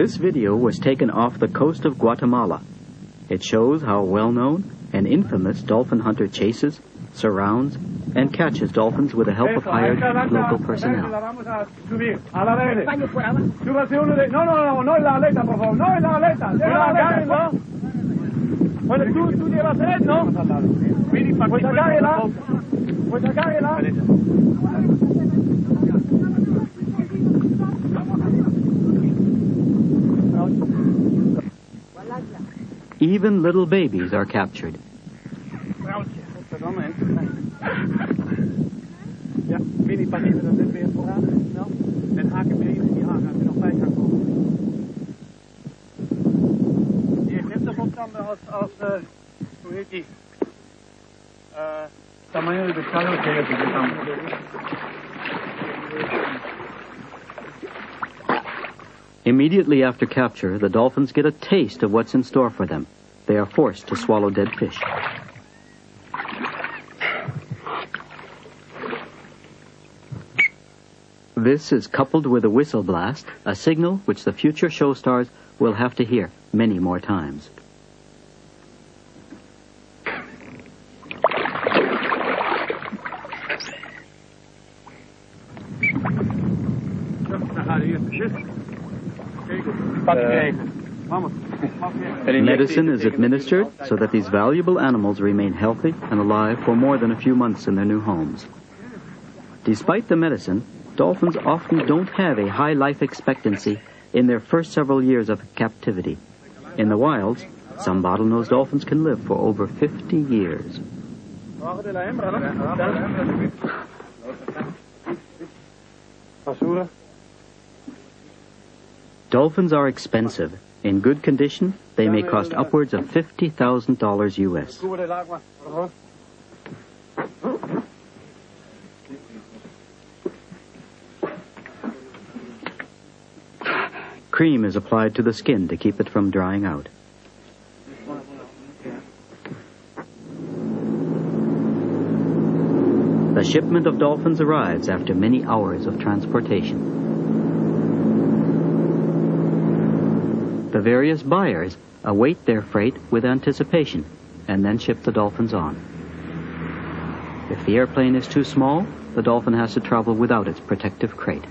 This video was taken off the coast of Guatemala. It shows how well known and infamous dolphin hunter chases, surrounds, and catches dolphins with the help of hired local personnel. Even little babies are captured. Immediately after capture, the dolphins get a taste of what's in store for them. They are forced to swallow dead fish. This is coupled with a whistle blast, a signal which the future show stars will have to hear many more times. Medicine is administered so that these valuable animals remain healthy and alive for more than a few months in their new homes. Despite the medicine, dolphins often don't have a high life expectancy in their first several years of captivity. In the wilds, some bottlenose dolphins can live for over 50 years. Dolphins are expensive. In good condition, they may cost upwards of $50,000 US. Cream is applied to the skin to keep it from drying out. The shipment of dolphins arrives after many hours of transportation. The various buyers await their freight with anticipation and then ship the dolphins on. If the airplane is too small, the dolphin has to travel without its protective crate.